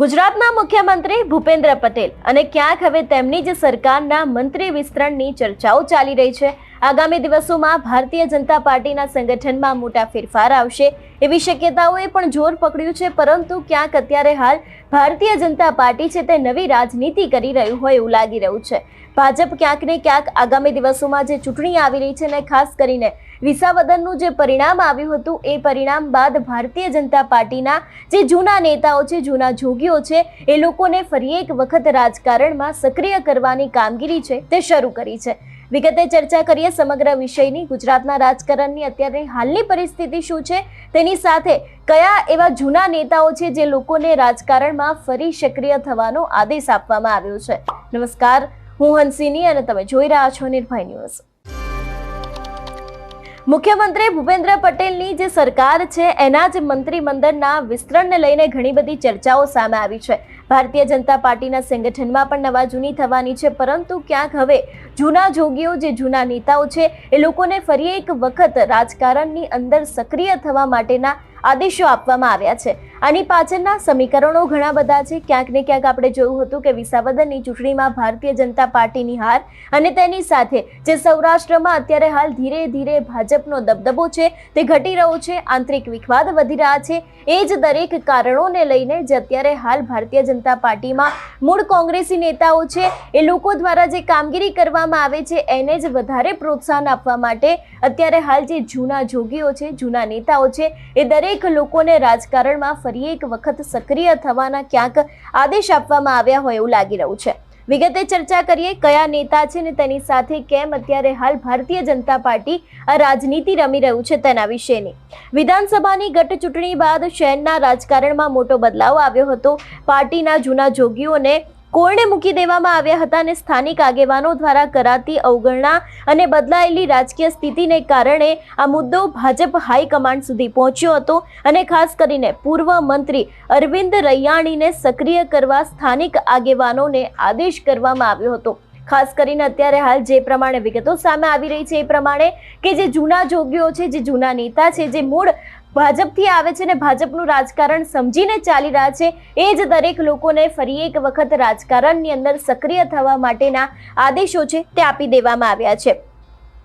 ગુજરાતના મુખ્યમંત્રી ભૂપેન્દ્ર પટેલ અને ક્યાંક હવે તેમની જ સરકારના મંત્રી વિસ્તરણની ચર્ચાઓ ચાલી રહી છે. આગામી દિવસોમાં ભારતીય જનતા પાર્ટીના સંગઠનમાં મોટા ફેરફાર આવશે એવી શક્યતાઓએ પણ જોર પકડ્યું છે, પરંતુ ક્યાંક અત્યારે હાલ ભારતીય જનતા પાર્ટી છે તે નવી રાજનીતિ કરી રહ્યું હોય એવું લાગી રહ્યું છે. ભાજપ ક્યાંક ને ક્યાંક આગામી દિવસોમાં જે ચૂંટણી આવી રહી છે ને ખાસ કરીને વિસાવદનનું જે પરિણામ આવ્યું હતું, એ પરિણામ બાદ ભારતીય જનતા પાર્ટીના જે જૂના નેતાઓ છે, જૂના જોગીઓ છે, એ લોકોને ફરી એક વખત રાજકારણમાં સક્રિય કરવાની કામગીરી છે, તે શરૂ કરી છે. વિગતે ચર્ચા કરીએ સમગ્ર વિષયની. ગુજરાતના રાજકારણની અત્યારે હાલની પરિસ્થિતિ શું છે? તેની સાથે કયા એવા જૂના નેતાઓ છે, જે લોકોને રાજકારણમાં ફરી સક્રિય થવાનો આદેશ આપવામાં આવ્યો છે? નમસ્કાર, હું હંસિની અને તમે જોઈ રહ્યા છો નિર્ભય ન્યૂઝ. મુખ્યમંત્રી ભૂપેન્દ્ર પટેલની જે સરકાર છે, એના જ મંત્રીમંડળના વિસ્તરણને લઈને ઘણી બધી ચર્ચાઓ સામે આવી છે. ભારતીય જનતા પાર્ટીના સંગઠનમાં પણ નવા જૂની થવાની છે, પરંતુ ક્યાંક હવે જૂના જોગીઓ, જે જૂના નેતાઓ છે, એ લોકોને ફરી એક વખત રાજકારણની અંદર સક્રિય થવા માટેના આદેશો આપવામાં આવ્યા છે. આની પાછળના સમીકરણો ઘણા બધા છે. ક્યાંક ને ક્યાંક આપણે જોયું હતું કે વિસાવદરની ચૂંટણીમાં ભારતીય જનતા પાર્ટીની હાર અને તેની સાથે જે સૌરાષ્ટ્રમાં અત્યારે હાલ ધીરે ધીરે ભાજપનો દબદબો છે, તે ઘટી રહ્યો છે, આંતરિક વિખવાદ વધી રહ્યા છે. એ જ દરેક કારણોને લઈને જે અત્યારે હાલ ભારતીય જનતા પાર્ટીમાં મૂળ કોંગ્રેસી નેતાઓ છે, એ લોકો દ્વારા જે કામગીરી કરવામાં આવે છે, એને જ વધારે પ્રોત્સાહન આપવા માટે અત્યારે હાલ જે જૂના જોગીઓ છે, જૂના નેતાઓ છે, એ દરેક લોકોને રાજકારણમાં ફરી એક વખત સક્રિય થવાના ક્યાંક આદેશ આપવામાં આવ્યા હોય એવું લાગી રહ્યું છે. વિગતે ચર્ચા કરીએ, કયા નેતા છે ને તેની સાથે કેમ અત્યારે હાલ ભારતીય જનતા પાર્ટી આ રાજનીતિ રમી રહ્યું છે તેના વિશેની. વિધાનસભાની ગટ ચૂંટણી બાદ શહેરના રાજકારણમાં મોટો બદલાવ આવ્યો હતો. પાર્ટીના જૂના જોગીઓને કોરણે મૂકી દેવામાં આવ્યા હતા અને સ્થાનિક આગેવાનો દ્વારા કરાતી અવગણના અને બદલાયેલી રાજકીય સ્થિતિને કારણે આ મુદ્દો ભાજપ હાઈકમાન્ડ સુધી પહોંચ્યો હતો અને ખાસ કરીને પૂર્વ મંત્રી અરવિંદ રૈયાણીને સક્રિય કરવા સ્થાનિક આગેવાનોને આદેશ કરવામાં આવ્યો હતો. ખાસ કરીને અત્યારે હાલ જે પ્રમાણે વિગતો સામે આવી રહી છે એ પ્રમાણે કે જે જૂના જોગીઓ છે, જે જૂના નેતા છે, જે મૂળ ભાજપથી આવે છે ને ભાજપનું રાજકારણ સમજીને ચાલી રહ્યા છે, એ જ દરેક લોકોને ફરી એક વખત રાજકારણની અંદર સક્રિય થવા માટેના આદેશો છે તે આપી દેવામાં આવ્યા છે.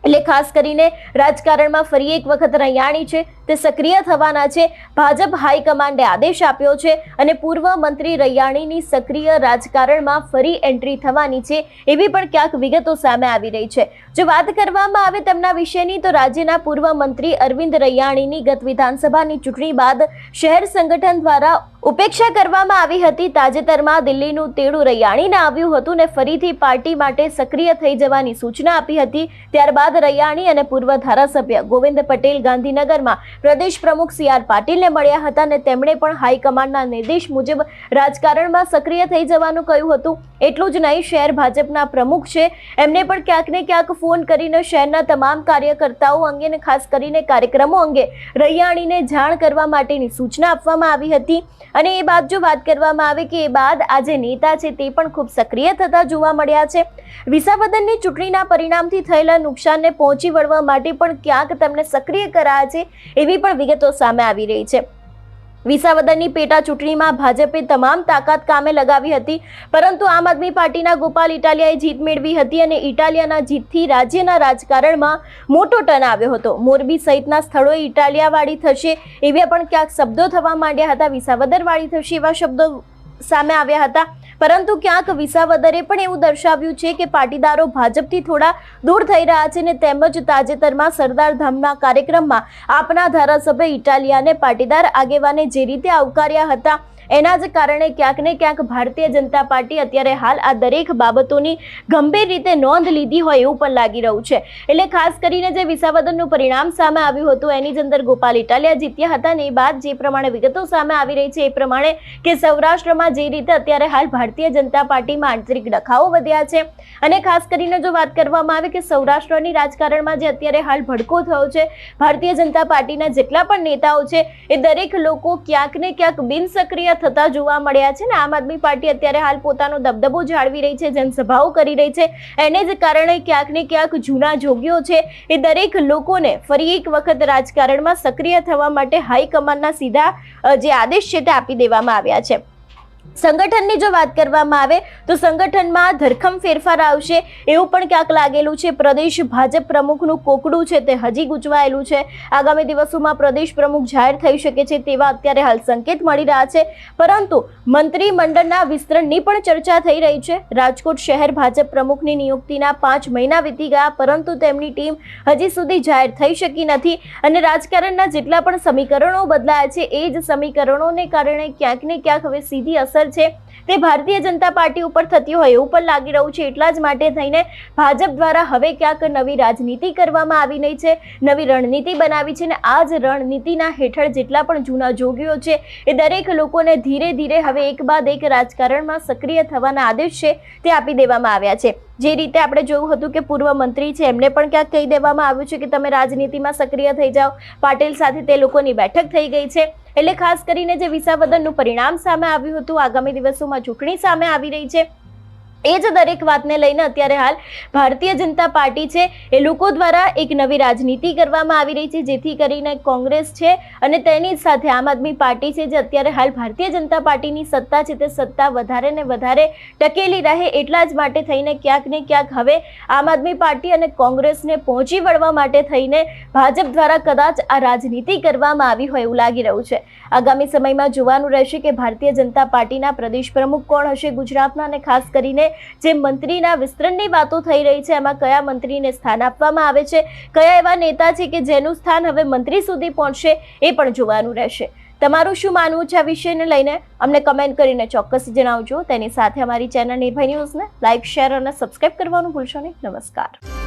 એટલે ખાસ કરીને રાજકારણમાં ફરી એક વખત રૈયાણી છે તે સક્રિય થવાના છે. ભાજપ હાઈકમાન્ડે આદેશ આપ્યો છે અને પૂર્વ મંત્રી રૈયાણીની સક્રિય રાજકારણમાં ફરી એન્ટ્રી થવાની છે એવી પણ ક્યાંક વિગતો સામે આવી રહી છે. જો વાત કરવામાં આવે તેમના વિશેની તો રાજ્યના પૂર્વ મંત્રી અરવિંદ રૈયાણીની ગત વિધાનસભાની ચૂંટણી બાદ શહેર સંગઠન દ્વારા ઉપેક્ષા કરવામાં આવી હતી. તાજેતરમાં દિલ્હીનું તેડું રૈયાણીને આવ્યું હતું ને ફરીથી પાર્ટી માટે સક્રિય થઈ જવાની સૂચના આપી હતી. ત્યારબાદ રૈયાણી અને પૂર્વ ધારાસભ્ય ગોવિંદ પટેલ ગાંધીનગરમાં પ્રદેશ પ્રમુખ સી આર પાટીલને મળ્યા હતા અને તેમણે પણ હાઈકમાન્ડના નિર્દેશ મુજબ રાજકારણમાં સક્રિય થઈ જવાનું કહ્યું હતું. એટલું જ નહીં, શહેર ભાજપના પ્રમુખ છે. એમને પણ ક્યાંક ને ક્યાંક ફોન કરીને શહેરના તમામ કાર્યકર્તાઓ અંગે ને ખાસ કરીને કાર્યક્રમો અંગે રૈયાણીને જાણ કરવા માટેની સૂચના આપવામાં આવી હતી. અને એ બાદ જો વાત કરવામાં આવે કે એ બાદ આ જે નેતા છે તે પણ ખૂબ સક્રિય થતા જોવા મળ્યા છે. વિસાવદનની ચૂંટણીના પરિણામથી થયેલા નુકસાનને પહોંચી વળવા માટે પણ ક્યાંક તેમને સક્રિય કરાયા છે. એવી પણ વિગતો સામે આવી રહી છે. વિસાવદરની પેટા ચૂંટણીમાં ભાજપે તમામ તાકાત કામે લગાવી હતી, પરંતુ આમ આદમી પાર્ટીના ગોપાલ ઇટાલિયાએ જીત મેળવી હતી અને ઇટાલિયાના જીતથી રાજ્યના રાજકારણમાં મોટો ટર્ન આવ્યો હતો. મોરબી સહિતના સ્થળોએ ઇટાલિયાવાળી થશે એવા પણ ક્યાંક શબ્દો થવા માંડ્યા હતા. વિસાવદરવાળી થશે એવા શબ્દો સામે આવ્યા હતા. પરંતુ ક્યાંક વિસાવદરે પણ એવું દર્શાવ્યું છે કે પાટીદારો ભાજપથી થોડા દૂર થઈ રહ્યા છે ને તેમજ તાજેતરમાં સરદાર ધામના કાર્યક્રમમાં આપના ધારાસભ્ય ઇટાલિયાને પાટીદાર આગેવાને જે રીતે આવકાર્યા હતા એના જ કારણે ક્યાંક ને ક્યાંક ભારતીય જનતા પાર્ટી અત્યારે હાલ આ દરેક બાબતોની ગંભીર રીતે નોંધ લીધી હોય એવું પણ લાગી રહ્યું છે. એટલે ખાસ કરીને જે વિસાવદનનું પરિણામ સામે આવ્યું હતું, એની જ અંદર ગોપાલ ઇટાલિયા જીત્યા હતા ને એ બાદ જે પ્રમાણે વિગતો સામે આવી રહી છે એ પ્રમાણે કે સૌરાષ્ટ્રમાં જે રીતે અત્યારે હાલ ભારતીય જનતા પાર્ટીમાં આંતરિક ડખાઓ વધ્યા છે અને ખાસ કરીને જો વાત કરવામાં આવે કે સૌરાષ્ટ્રની રાજકારણમાં જે અત્યારે હાલ ભડકો થયો છે, ભારતીય જનતા પાર્ટીના જેટલા પણ નેતાઓ છે, એ દરેક લોકો ક્યાંક ને ક્યાંક બિનસક્રિય થતા જોવા મળ્યા છે ને, આમ આદમી પાર્ટી અત્યારે હાલ પોતાનો દબદબો જાળવી રહી છે, જનસભાઓ કરી રહી છે. એને જ કારણે ક્યાંક ને ક્યાંક જૂના જોગીઓ છે, એ દરેક લોકોને ફરી એક વખત રાજકારણમાં સક્રિય થવા માટે હાઈકમાન્ડના સીધા જે આદેશ છે તે આપી દેવામાં આવ્યા છે. સંગઠનની જો વાત કરવામાં આવે, તો સંગઠનમાં ધરખમ ફેરફાર આવશે એવું પણ ક્યાંક લાગેલું છે. પ્રદેશ ભાજપ પ્રમુખનું કોકડું છે તે હજી ગૂંચવાયેલું છે. આગામી દિવસોમાં પ્રદેશ પ્રમુખ જાહેર થઈ શકે છે તેવા અત્યારે હાલ સંકેત મળી રહ્યા છે. પરંતુ મંત્રીમંડળના વિસ્તરણની પણ ચર્ચા થઈ રહી છે. રાજકોટ શહેર ભાજપ પ્રમુખની નિયુક્તિના પાંચ મહિના વીતી ગયા, પરંતુ તેમની ટીમ હજી સુધી જાહેર થઈ શકી નથી અને રાજકારણના જેટલા પણ સમીકરણો બદલાયા છે, એ જ સમીકરણોને કારણે ક્યાંક ને ક્યાંક હવે સીધી અસર છે. તે ભારતીય જનતા પાર્ટી ઉપર થતી હોય એવું પણ લાગી રહ્યું છે. એટલા જ માટે થઈને ભાજપ દ્વારા હવે ક્યાંક નવી રાજનીતિ કરવામાં આવી નહીં છે. નવી રણનીતિ બનાવી છે અને આ જ રણનીતિના હેઠળ જેટલા પણ જૂના જોગીઓ છે એ દરેક લોકોને ધીરે ધીરે હવે એક બાદ એક રાજકારણમાં સક્રિય થવાના આદેશ છે તે આપી દેવામાં આવ્યા છે. જે રીતે આપણે જોયું હતું કે પૂર્વ મંત્રી છે, એમને પણ ક્યાંક કહી દેવામાં આવ્યું છે કે તમે રાજનીતિમાં સક્રિય થઈ જાઓ. પાટીલ સાથે તે લોકોની બેઠક થઈ ગઈ છે. એટલે ખાસ કરીને જે વિસાવદનનું પરિણામ સામે આવ્યું હતું, આગામી દિવસોમાં ચૂંટણી સામે આવી રહી છે. એ જ દરેક વાતને લઈને અત્યારે હાલ ભારતીય જનતા પાર્ટી છે. એ લોકો દ્વારા એક નવી રાજનીતિ કરવામાં આવી રહી છે, જેથી કરીને કોંગ્રેસ છે અને તેની સાથે આમ આદમી પાર્ટી છે, જે અત્યારે હાલ ભારતીય જનતા પાર્ટીની સત્તા છે, તે સત્તા વધારે ને વધારે ટકેલી રહે એટલા જ માટે થઈને ક્યાંક ને ક્યાંક હવે આમ આદમી પાર્ટી અને કોંગ્રેસને પહોંચી વળવા માટે થઈને ભાજપ દ્વારા કદાચ આ રાજનીતિ કરવામાં આવી હોય એવું લાગી રહ્યું છે. આગામી સમયમાં જોવાનું રહેશે કે ભારતીય જનતા પાર્ટીના પ્રદેશ પ્રમુખ કોણ હશે, ગુજરાતના અને ખાસ કરીને જે મંત્રીના વિસ્તરણની વાતો થઈ રહી છે, એમાં કયા મંત્રીને સ્થાન આપવામાં આવે છે, કયા એવા નેતા છે કે જેનું સ્થાન હવે મંત્રી સુધી પહોંચશે, એ પણ જોવાનું રહેશે. તમારું શું માનવું છે આ વિષયને લઈને? અમને કમેન્ટ કરીને ચોક્કસ જણાવજો. તેની સાથે અમારી ચેનલ નિર્ભય ન્યૂઝને લાઇક શેર અને સબસ્ક્રાઇબ કરવાનું ભૂલશો નહીં. નમસ્કાર.